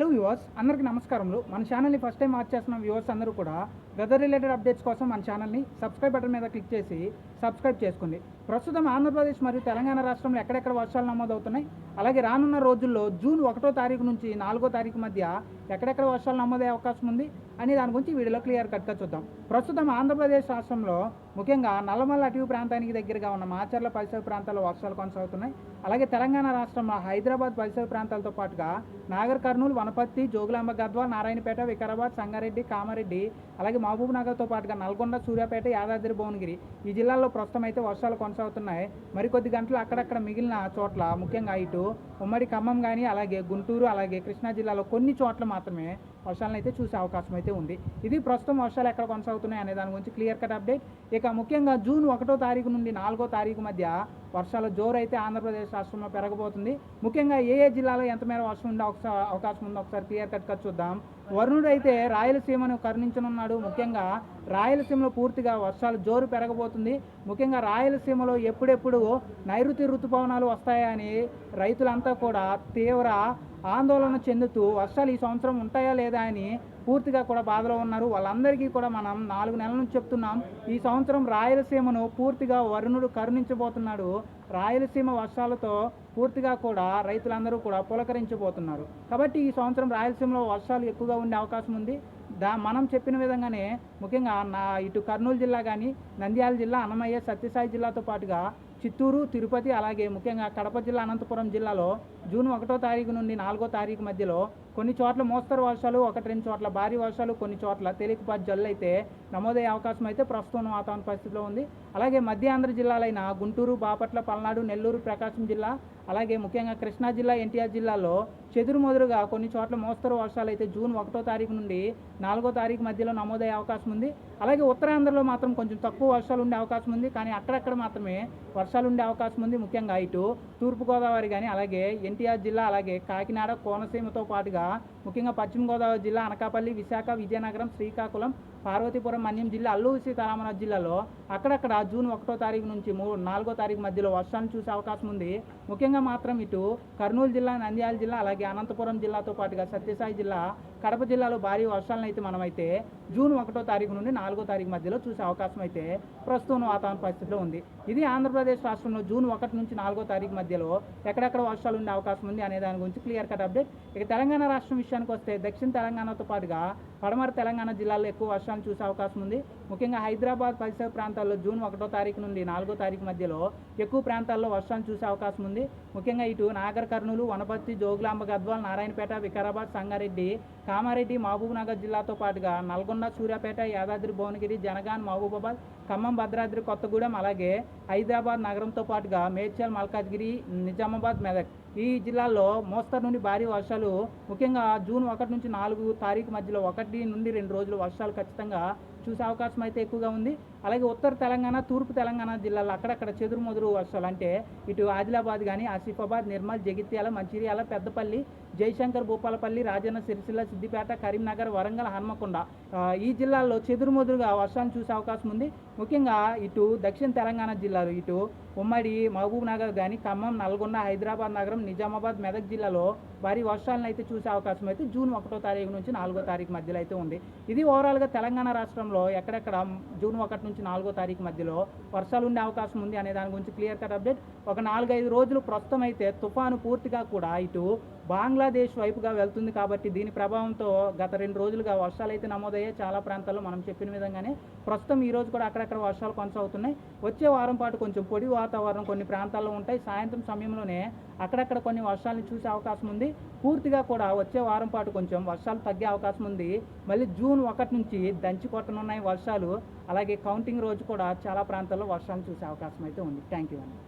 Hello viewers అందరికీ నమస్కారములు. మన ఛానల్ని ఫస్ట్ టైం వాచ్ చేస్తున్న వ్యూవర్స్ అందరూ కూడా వెదర్ రిలేటెడ్ అప్డేట్స్ కోసం మన ఛానల్ని సబ్స్క్రైబ్ బటన్ మీద క్లిక్ చేసి సబ్స్క్రైబ్ చేసుకోండి. ప్రస్తుతం ఆంధ్రప్రదేశ్ మరియు తెలంగాణ రాష్ట్రంలో ఎక్కడెక్కడ వర్షాలు నమోదవుతున్నాయి? అలాగే రానున్న రోజుల్లో జూన్ ఒకటో తారీఖు నుంచి నాలుగో తారీఖు మధ్య ఎక్కడెక్కడ వర్షాలు నమోదయ్యే అవకాశం ఉంది? అని దాని గురించి వీడియోలో క్లియర్ కట్గా చూద్దాం. ప్రస్తుతం ఆంధ్రప్రదేశ్ రాష్ట్రంలో ముఖ్యంగా నల్లమల్ల అటవీ ప్రాంతానికి దగ్గరగా ఉన్న మాచర్ల పరిసర ప్రాంతాల్లో వర్షాలు కొనసాగుతున్నాయి. అలాగే తెలంగాణ రాష్ట్రంలో హైదరాబాద్ పరిసర ప్రాంతాలతో పాటుగా నాగర్ కర్నూలు వనపర్తి జోగులాంబ గద్వాల్ నారాయణపేట వికారాబాద్ సంగారెడ్డి కామారెడ్డి అలాగే మహబూబ్ నగర్తో పాటుగా నల్గొండ సూర్యాపేట యాదాద్రి భువనగిరి ఈ జిల్లాల్లో ప్రస్తుతం అయితే వర్షాలు కొనసాగుతున్నాయి. మరికొద్ది గంటలు అక్కడక్కడ మిగిలిన చోట్ల ముఖ్యంగా ఇటు ఉమ్మడి ఖమ్మం కానీ అలాగే గుంటూరు అలాగే కృష్ణా జిల్లాలో కొన్ని చోట్ల మాత్రమే వర్షాలను అయితే చూసే అవకాశం అయితే ఉంది. ఇది ప్రస్తుతం వర్షాలు ఎక్కడ కొనసాగుతున్నాయి అనే దాని గురించి క్లియర్ కట్ అప్డేట్ ఇక ముఖ్యంగా జూన్ ఒకటో తారీఖు నుండి నాలుగో తారీఖు మధ్య వర్షాల జోరు అయితే ఆంధ్రప్రదేశ్ రాష్ట్రంలో పెరగబోతుంది. ముఖ్యంగా ఏ ఏ జిల్లాలో ఎంత మేర వర్షం ఉండే ఒకసారి అవకాశం ఉందో ఒకసారి క్లియర్ కట్గా చూద్దాం. వరుణుడు అయితే రాయలసీమను కరుణించనున్నాడు. ముఖ్యంగా రాయలసీమలో పూర్తిగా వర్షాలు జోరు పెరగబోతుంది. ముఖ్యంగా రాయలసీమలో ఎప్పుడెప్పుడు నైరుతి ఋతుపవనాలు వస్తాయని రైతులంతా కూడా తీవ్ర ఆందోళన చెందుతూ వర్షాలు ఈ సంవత్సరం ఉంటాయా లేదా అని పూర్తిగా కూడా బాధలో ఉన్నారు. వాళ్ళందరికీ కూడా మనం నాలుగు నెలల నుంచి చెప్తున్నాం ఈ సంవత్సరం రాయలసీమను పూర్తిగా వరుణుడు కరుణించబోతున్నాడు. రాయలసీమ వర్షాలతో పూర్తిగా కూడా రైతులందరూ కూడా పులకరించబోతున్నారు. కాబట్టి ఈ సంవత్సరం రాయలసీమలో వర్షాలు ఎక్కువగా ఉండే అవకాశం ఉంది. దా మనం చెప్పిన విధంగానే ముఖ్యంగా నా ఇటు కర్నూలు జిల్లా కానీ నంద్యాల జిల్లా అన్నమయ్య సత్యసాయి జిల్లాతో పాటుగా చిత్తూరు తిరుపతి అలాగే ముఖ్యంగా కడప జిల్లా అనంతపురం జిల్లాలో జూన్ ఒకటో తారీఖు నుండి నాలుగో తారీఖు మధ్యలో కొన్ని చోట్ల మోస్తరు వర్షాలు ఒకటి రెండు చోట్ల భారీ వర్షాలు కొన్ని చోట్ల తేలికపాటి జల్లు అయితే నమోదయ్యే అవకాశం అయితే ప్రస్తుతం వాతావరణ పరిస్థితిలో ఉంది. అలాగే మధ్య ఆంధ్ర జిల్లాలైన గుంటూరు బాపట్ల పల్నాడు నెల్లూరు ప్రకాశం జిల్లా అలాగే ముఖ్యంగా కృష్ణా జిల్లా ఎన్టీఆర్ జిల్లాలో చెదురుమదురుగా కొన్ని చోట్ల మోస్తరు వర్షాలు అయితే జూన్ ఒకటో తారీఖు నుండి నాలుగో తారీఖు మధ్యలో నమోదయ్యే అవకాశం ఉంది. అలాగే ఉత్తరాంధ్రలో మాత్రం కొంచెం తక్కువ వర్షాలు ఉండే అవకాశం ఉంది. కానీ అక్కడక్కడ మాత్రమే వర్షాలు ఉండే అవకాశం ఉంది ముఖ్యంగా ఇటు తూర్పుగోదావరి కానీ అలాగే ఎన్టీఆర్ జిల్లా అలాగే కాకినాడ కోనసీమతో పాటుగా ముఖ్యంగా పశ్చిమ గోదావరి జిల్లా అనకాపల్లి విశాఖ విజయనగరం శ్రీకాకుళం పార్వతీపురం మన్యం జిల్లా అల్లూరు సీతారామరాజు జిల్లాలో అక్కడక్కడ జూన్ ఒకటో తారీఖు నుంచి మూడు నాలుగో తారీఖు మధ్యలో వర్షాలు చూసే అవకాశం ఉంది. ముఖ్యంగా మాత్రం ఇటు కర్నూలు జిల్లా నంద్యాల జిల్లా అలాగే అనంతపురం జిల్లాతో పాటుగా సత్యసాయి జిల్లా కడప జిల్లాలో భారీ వర్షాలను అయితే మనమైతే జూన్ ఒకటో తారీఖు నుండి నాలుగో తారీఖు మధ్యలో చూసే అవకాశం అయితే ప్రస్తుతం వాతావరణ పరిస్థితిలో ఉంది. ఇది ఆంధ్రప్రదేశ్ రాష్ట్రంలో జూన్ ఒకటి నుంచి నాలుగో తారీఖు మధ్యలో ఎక్కడెక్కడ వర్షాలు ఉండే అవకాశం ఉంది అనే దాని గురించి క్లియర్ కట్ అప్డేట్. ఇక తెలంగాణ రాష్ట్రం విషయానికి వస్తే దక్షిణ తెలంగాణతో పాటుగా పడమర తెలంగాణ జిల్లాలో ఎక్కువ వర్షాలు చూసే అవకాశం ఉంది. ముఖ్యంగా హైదరాబాద్ పరిసర ప్రాంతాల్లో జూన్ ఒకటో తారీఖు నుండి నాలుగో తారీఖు మధ్యలో ఎక్కువ ప్రాంతాల్లో వర్షాలు చూసే అవకాశం ఉంది. ముఖ్యంగా ఇటు నాగర్ కర్నూలు వనపర్తి జోగులాంబ గద్వాల్ నారాయణపేట వికారాబాద్ సంగారెడ్డి కామారెడ్డి మహబూబ్ నగర్ జిల్లాతో పాటుగా నల్గొండ సూర్యాపేట యాదాద్రి భువనగిరి జనగాన్ మహబూబాబాద్ ఖమ్మం భద్రాద్రి కొత్తగూడెం అలాగే హైదరాబాద్ నగరంతో పాటుగా మేడ్చల్ మల్కాజ్గిరి నిజామాబాద్ మెదక్ ఈ జిల్లాల్లో మోస్తరు నుండి భారీ వర్షాలు ముఖ్యంగా జూన్ ఒకటి నుంచి నాలుగు తారీఖు మధ్యలో ఒకటి నుండి రెండు రోజులు వర్షాలు ఖచ్చితంగా చూసే అవకాశం అయితే ఎక్కువగా ఉంది. అలాగే ఉత్తర తెలంగాణ తూర్పు తెలంగాణ జిల్లాలో అక్కడక్కడ చెదురుమదురు వర్షాలు అంటే ఇటు ఆదిలాబాద్ కానీ ఆసిఫాబాద్ నిర్మల్ జగిత్యాల మంచిర్యాల పెద్దపల్లి జయశంకర్ భూపాలపల్లి రాజన్న సిరిసిల్ల సిద్దిపేట కరీంనగర్ వరంగల్ హన్మకొండ. ఈ జిల్లాల్లో చెదురుమదురుగా వర్షాలు చూసే అవకాశం ఉంది. ముఖ్యంగా ఇటు దక్షిణ తెలంగాణ జిల్లాలు ఇటు ఉమ్మడి మహబూబ్ నగర్ కానీ ఖమ్మం నల్గొండ హైదరాబాద్ నగరం నిజామాబాద్ మెదక్ జిల్లాలో భారీ వర్షాలను అయితే చూసే అవకాశం అయితే జూన్ ఒకటో తారీఖు నుంచి నాలుగో తారీఖు మధ్యలో అయితే ఉంది. ఇది ఓవరాల్గా తెలంగాణ రాష్ట్రం రాష్ట్రంలో ఎక్కడెక్కడ జూన్ ఒకటి నుంచి నాలుగో తారీఖు మధ్యలో వర్షాలు ఉండే అవకాశం ఉంది అనే దాని గురించి క్లియర్ కట్ అప్డేట్. ఒక నాలుగైదు రోజులు ప్రస్తుతం అయితే తుఫాను పూర్తిగా కూడా ఇటు బంగ్లాదేశ్ వైపుగా వెళ్తుంది కాబట్టి దీని ప్రభావంతో గత రెండు రోజులుగా వర్షాలు అయితే నమోదయ్యాయి. చాలా ప్రాంతాల్లో మనం చెప్పిన విధంగానే ప్రస్తుతం ఈ రోజు కూడా అక్కడక్కడ వర్షాలు కొనసాగుతున్నాయి. వచ్చే వారం పాటు కొంచెం పొడి వాతావరణం కొన్ని ప్రాంతాల్లో ఉంటాయి. సాయంత్రం సమయంలోనే అక్కడక్కడ కొన్ని వర్షాలను చూసే అవకాశం ఉంది. పూర్తిగా కూడా వచ్చే వారం పాటు కొంచెం వర్షాలు తగ్గే అవకాశం ఉంది. మళ్ళీ జూన్ ఒకటి నుంచి దంచి కొట్టనున్నాయి వర్షాలు. అలాగే కౌంటింగ్ రోజు కూడా చాలా ప్రాంతాల్లో వర్షాలు చూసే అవకాశం అయితే ఉంది. థ్యాంక్ యూ అండి.